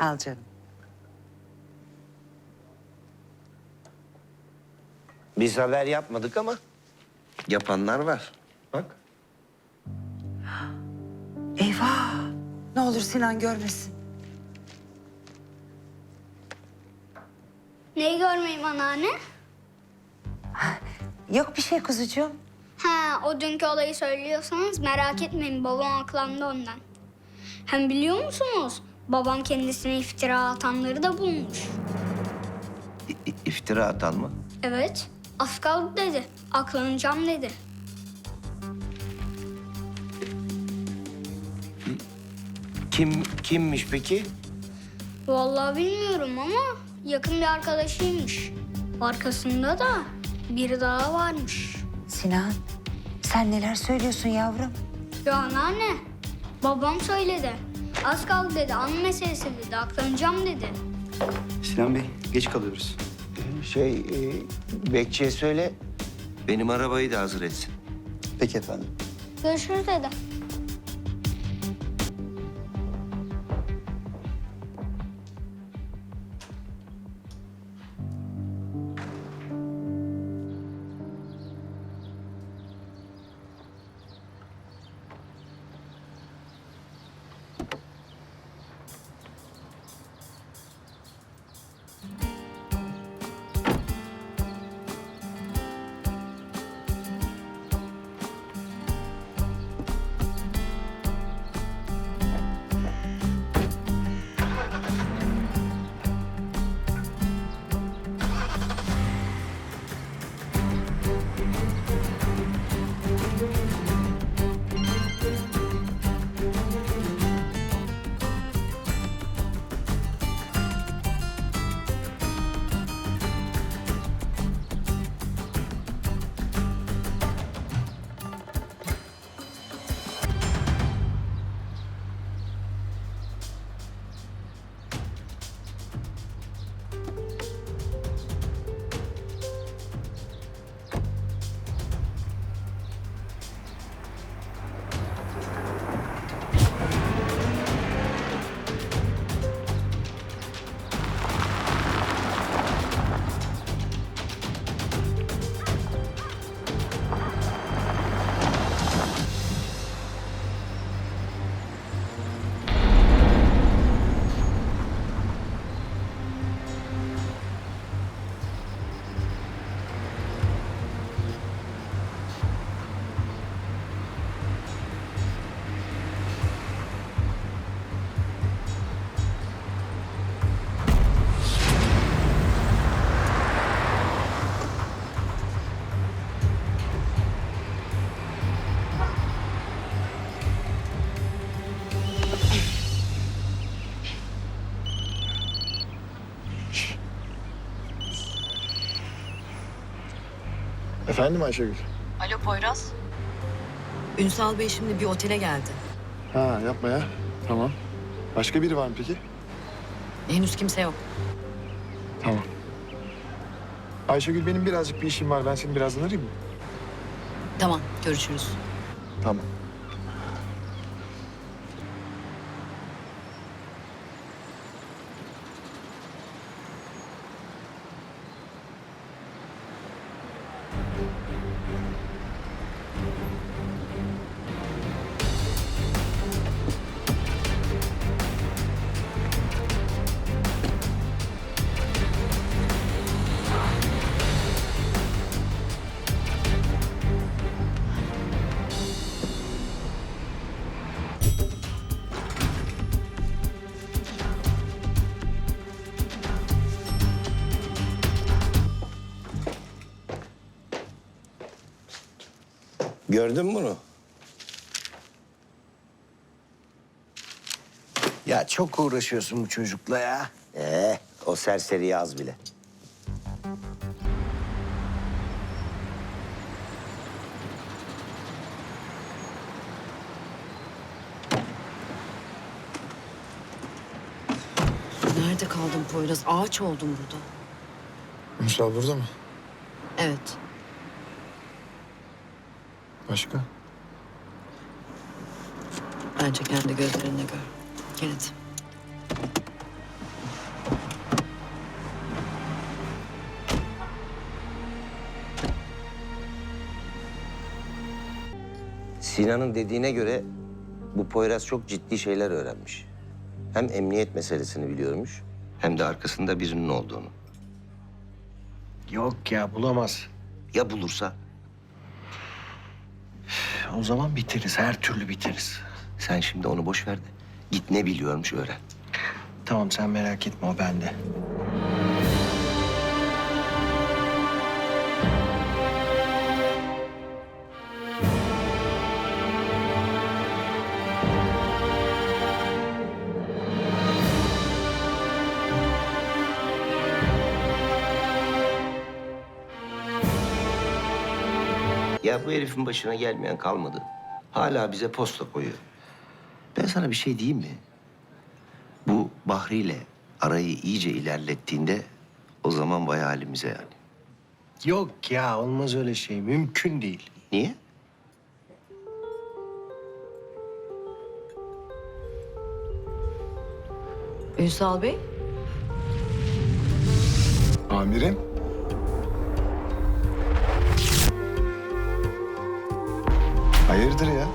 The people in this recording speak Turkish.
Al canım. Biz haber yapmadık ama yapanlar var. Bak. Eyvah. Ne olur Sinan görmesin. Neyi görmeyeyim anneanne? Yok bir şey kuzucuğum. Ha, o dünkü olayı söylüyorsanız merak etmeyin babam aklandı ondan. Hem biliyor musunuz? Babam kendisine iftira atanları da bulmuş. İ- iftira atan mı? Evet, az kaldı dedi. Aklanacağım dedi. Kim kimmiş peki? Vallahi bilmiyorum ama yakın bir arkadaşıymış. Arkasında da biri daha varmış. Sinan sen neler söylüyorsun yavrum? Ya anneanne, babam söyledi. Az kaldı dedi, an meselesi dedi, aklanacağım dedi. Sinan Bey, geç kalıyoruz. Şey, e, bekçiye söyle. Benim arabayı da hazır etsin. Peki efendim. Görüşürüz dedi. Efendim Ayşegül? Alo Poyraz. Ünsal Bey şimdi bir otele geldi. Ha yapma ya. Tamam. Başka biri var mı peki? Henüz kimse yok. Tamam. Ayşegül benim birazcık bir işim var. Ben seni birazdan arayayım mı? Tamam, görüşürüz. Tamam. Gördün mü bunu? Ya çok uğraşıyorsun bu çocukla ya. Ee, o serseri az bile. Nerede kaldın Poyraz? Ağaç oldum burada. Ünsal burada mı? Evet. Başka? Bence kendi gözlerinle gör. Kenneth. Sinan'ın dediğine göre bu Poyraz çok ciddi şeyler öğrenmiş. Hem emniyet meselesini biliyormuş hem de arkasında birinin olduğunu. Yok ya bulamaz. Ya bulursa? O zaman biteriz. Her türlü biteriz. Sen şimdi onu boş ver de git ne biliyormuş öğren. Tamam sen merak etme o bende. Ya bu herifin başına gelmeyen kalmadı. Hala bize posta koyuyor. Ben sana bir şey diyeyim mi? Bu Bahri ile arayı iyice ilerlettiğinde o zaman vay halimize yani. Yok ya olmaz öyle şey. Mümkün değil. Niye? Ünsal Bey, Amirim. Hayırdır ya?